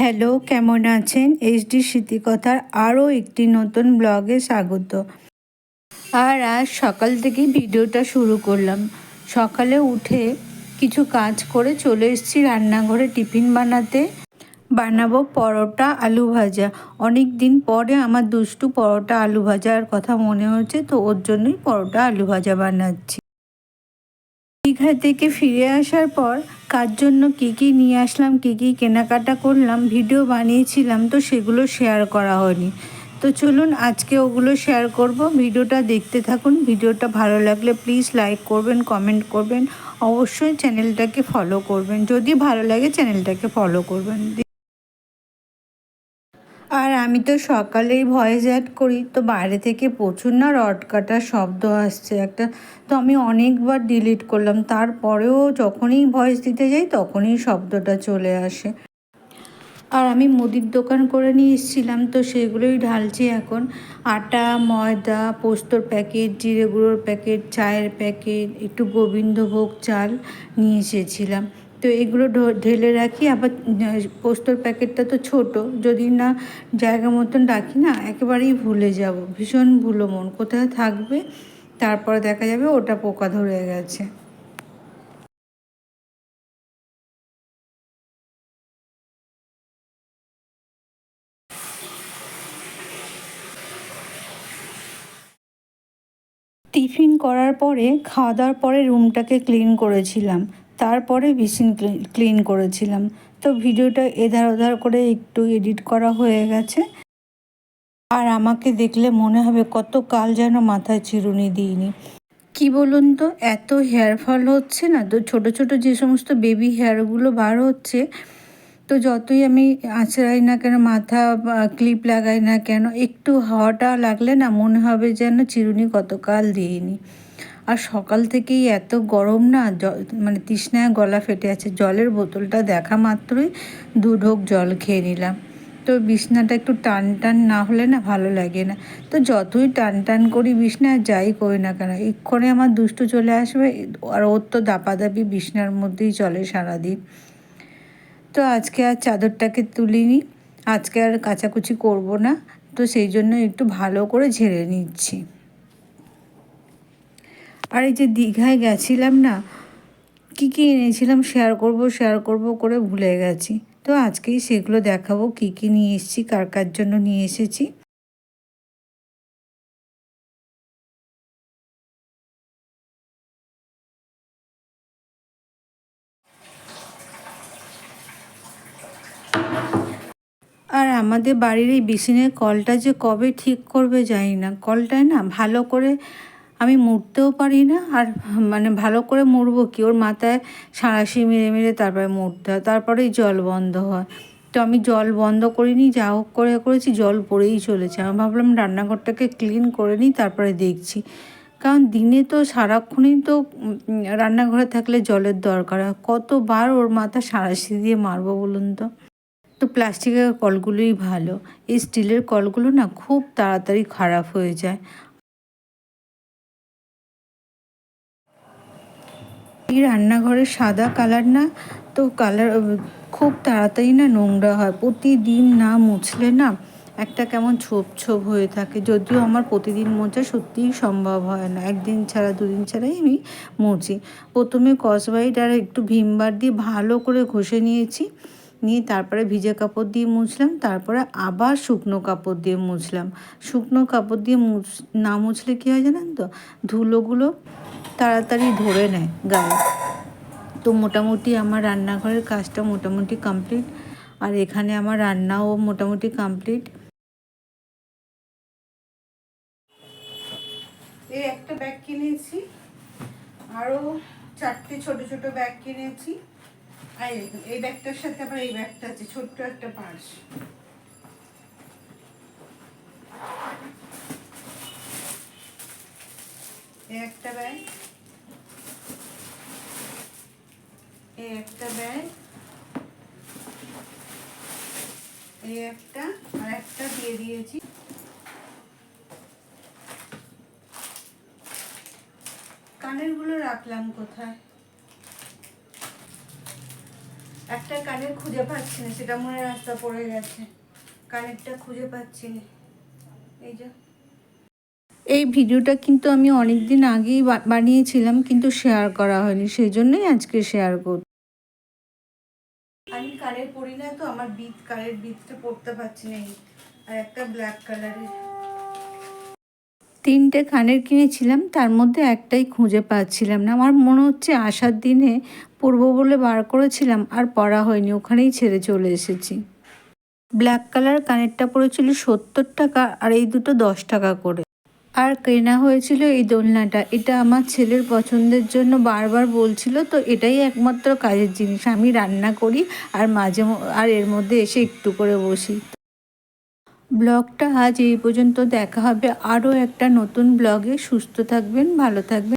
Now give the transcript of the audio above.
Hello, কেমন আছেন? HD স্মৃতিকথার আরও একটি নতুন ব্লগে স্বাগত। আর আজ সকাল থেকে ভিডিওটা শুরু করলাম। সকালে উঠে কিছু কাজ করে চলে এসেছি রান্নাঘরে টিফিন বানাতে। বানাবো পরোটা আলু ভাজা। অনেক দিন পরে আমার দুষ্টু পরোটা আলু ভাজার কথা মনে হচ্ছে, তো ওর জন্যই পরোটা আলু ভাজা বানাচ্ছি। দীঘা থেকে ফিরে আসার পর কার জন্য কী কী নিয়ে আসলাম, কী কী কেনাকাটা করলাম, ভিডিও বানিয়েছিলাম, তো সেগুলো শেয়ার করা হয়নি। তো চলুন আজকে ওগুলো শেয়ার করব। ভিডিওটা দেখতে থাকুন। ভিডিওটা ভালো লাগলে প্লিজ লাইক করবেন কমেন্ট করবেন। অবশ্যই চ্যানেলটাকে ফলো করবেন। যদি ভালো লাগে চ্যানেলটাকে ফলো করবেন। আর আমি তো সকালেই ভয়েস অ্যাড করি। তো বাইরে থেকে প্রচুর না রড কাটার শব্দ আসছে একটা। তো আমি অনেকবার ডিলিট করলাম। তারপরেও যখনই ভয়েস দিতে যাই, তখনই শব্দটা চলে আসে। আর আমি মুদির দোকান করে নিয়ে এসেছিলাম, তো সেগুলোই ঢালছি এখন। আটা, ময়দা, পোস্তর প্যাকেট, জিরে গুঁড়োর প্যাকেট, চায়ের প্যাকেট, একটু গোবিন্দভোগ চাল নিয়ে এসেছিলাম। তো এগুলো ঢেলে রাখি। আবার পোস্তর প্যাকেটটা তো ছোট। যদি না জায়গা মতন রাখি না, একেবারেই ভুলে যাব। ভীষণ ভুলো মন। কোথায় থাকবে? তারপরে দেখা যাবে ওটা পোকা ধরে গেছে। টিফিন করার পরে, খাওয়া দাওয়ার পরে রুমটাকে ক্লিন করেছিলাম। তারপরে বিসিন ক্লিন করেছিলাম। তো ভিডিওটা এধার ওধার করে একটু এডিট করা হয়ে গেছে। আর আমাকে দেখলে মনে হবে কত কাল যেন মাথায় চিরুনি দিইনি। কি বলুন তো, এত হেয়ার ফল হচ্ছে না? তো ছোট ছোট যে সমস্ত বেবি হেয়ারগুলো বার হচ্ছে, তো যতই আমি আঁচড়াই না কেন, মাথা ক্লিপ লাগাই না কেন, একটু হাওয়াটা লাগলে না মনে হবে যেন চিরুনি কতকাল দিইনি। আর সকাল থেকেই এত গরম না মানে তৃষ্ণায় গলা ফেটে আছে। জলের বোতলটা দেখা মাত্রই দু ঢোক জল খেয়ে নিলাম। তো বিছনাটা একটু টান টান না হলে না ভালো লাগে না। তো যতই টান টান করি বিছনা যাই করি না কেন, এক্ষণে আমার দুষ্টু চলে আসবে আর ওর তো দাপাদাপি বিছনার মধ্যেই চলে সারাদিন। তো আজকে আর চাদরটাকে তুলিনি, আজকে আর কাচাকুচি করব না। তো সেই জন্য একটু ভালো করে ঝেড়ে নিচ্ছি। আর এই যে দীঘায় গেছিলাম না, কি কি এনেছিলাম শেয়ার করব শেয়ার করব করে ভুলে গেছি। তো আজকেই সেগুলো দেখাবো, কি কি নিয়ে এসেছি, কার কার জন্য নিয়ে এসেছি। আর আমাদের বাড়ির এই বেসিনের কলটা যে কবে ঠিক করবে জানি না। কলটায় না ভালো করে আমি মুড়তেও পারি না, আর মানে ভালো করে মুড়বো কি? ওর মাথায় সাঁড়াশি মেরে মেরে তারপরে মুড়তে হয়, তারপরেই জল বন্ধ হয়। তো আমি জল বন্ধ করিনি, যা হোক করে করেছি, জল পড়েই চলেছে। আমি ভাবলাম রান্নাঘরটাকে ক্লিন করে নিই, তারপরে দেখছি। কারণ দিনে তো সারাক্ষণই তো রান্নাঘরে থাকলে জলের দরকার হয়। কতবার ওর মাথা সাঁড়াশি দিয়ে মারবো বলুন তো? তো প্লাস্টিকের কলগুলোই ভালো। এই স্টিলের কলগুলো না খুব তাড়াতাড়ি খারাপ হয়ে যায়। এই রান্নাঘরের সাদা কালার না, তো কালার খুব তাড়াতাড়ি না নোংরা হয়। প্রতিদিন না মুছলে না একটা কেমন ছোপ ছোপ হয়ে থাকে। যদিও আমার প্রতিদিন মোছা সত্যিই সম্ভব হয় না। একদিন ছাড়া, দুদিন ছাড়াই আমি মুছি। প্রথমে কসবাইট আর একটু ভিমবার দিয়ে ভালো করে ঘষে নিয়েছি। নিয়ে তারপরে ভিজে কাপড় দিয়ে মুছলাম। তারপরে আবার শুকনো কাপড় দিয়ে মুছলাম। শুকনো কাপড় দিয়ে মুছ, না মুছলে কী হয় জানেন তো? ধুলোগুলো তাড়াতাড়ি ধরে নেয় গায়ে। তো মোটামুটি আমার রান্নাঘরের কাজটা মোটামুটি কমপ্লিট আর এখানে আমার রান্নাও মোটামুটি কমপ্লিট এই একটা ব্যাগ কিনেছি আরও চারটে ছোট ছোট ব্যাগ কিনেছি। আর এই ব্যাগটার সাথে আবার এই ব্যাগটা আছে, ছোট্ট একটা পার্স একটা ব্যাগ। এই একটা ব্যাগ। এই একটা, আর একটা দিয়ে দিয়েছি। কানেরগুলো রাখলাম কোথায়? একটা কানের খুঁজে পাচ্ছি না, সেটা মনে রাস্তা পড়ে গেছে। কানেরটা খুঁজে পাচ্ছি না। এই যে। এই ভিডিওটা কিন্তু আমি অনেক দিন আগেই বানিয়েছিলাম কিন্তু শেয়ার করা হয়নি। সেই জন্যই আজকে শেয়ার করব। আমি কানের পরি না তো আমার বিট কানের বিটটা পরতে পারছি না আর একটা ব্ল্যাক কালারের তিনটে কানের কিনেছিলাম তার মধ্যে একটাই খুঁজে পাচ্ছিলাম না। আমার মনে হচ্ছে আসার দিনে পরবো বলে বার করেছিলাম আর পরা হয়নি ওখানেই ছেড়ে চলে এসেছি। ব্ল্যাক কালার কানেরটা পড়েছিল সত্তর টাকা আর এই দুটো দশ টাকা করে। আর কেনা হয়েছিল এই দোলনাটা। এটা আমার ছেলের পছন্দের জন্য বারবার বলছিল, তো এটাই একমাত্র কাজের জিনিস। আমি রান্না করি আর মাঝে আর এর মধ্যে এসে একটু করে বসি। ব্লগটা আজ এই পর্যন্ত দেখা হবে। আরও একটা নতুন ব্লগে সুস্থ থাকবেন, ভালো থাকবেন।